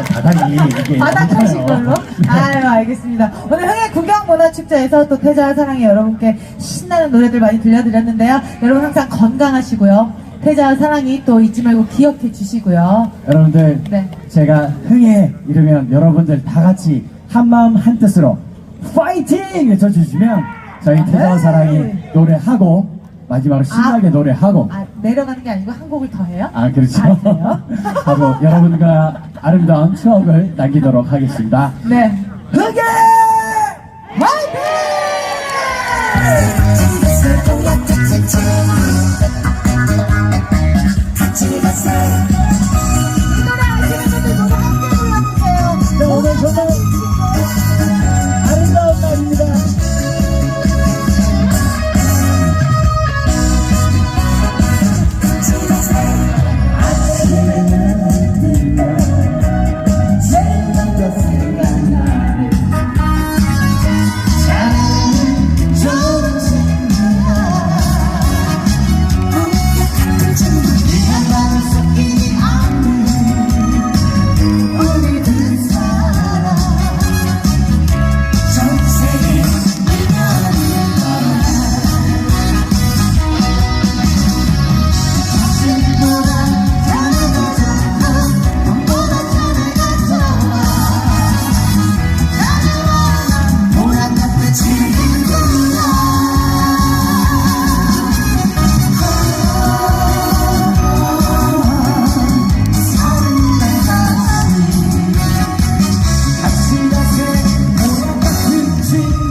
아, 바닥이 이게. 바닥하신. 걸로? 아유, 알겠습니다. 오늘 흥해 구경문화축제에서 또 태자와 사랑이 여러분께 신나는 노래들 많이 들려드렸는데요. 여러분 항상 건강하시고요. 태자와 사랑이 또 잊지 말고 기억해 주시고요. 여러분들, 네. 제가 흥해 이러면 여러분들 다 같이 한 마음 한 뜻으로 파이팅! 외쳐주시면 저희 태자와 사랑이 노래하고 마지막으로 신나게 아. 노래하고 아, 내려가는 게 아니고 한 곡을 더 해요? 아 그렇죠 아, 그래요? 하고 여러분과 아름다운 추억을 남기도록 하겠습니다 네. 흥해! 화이팅! sing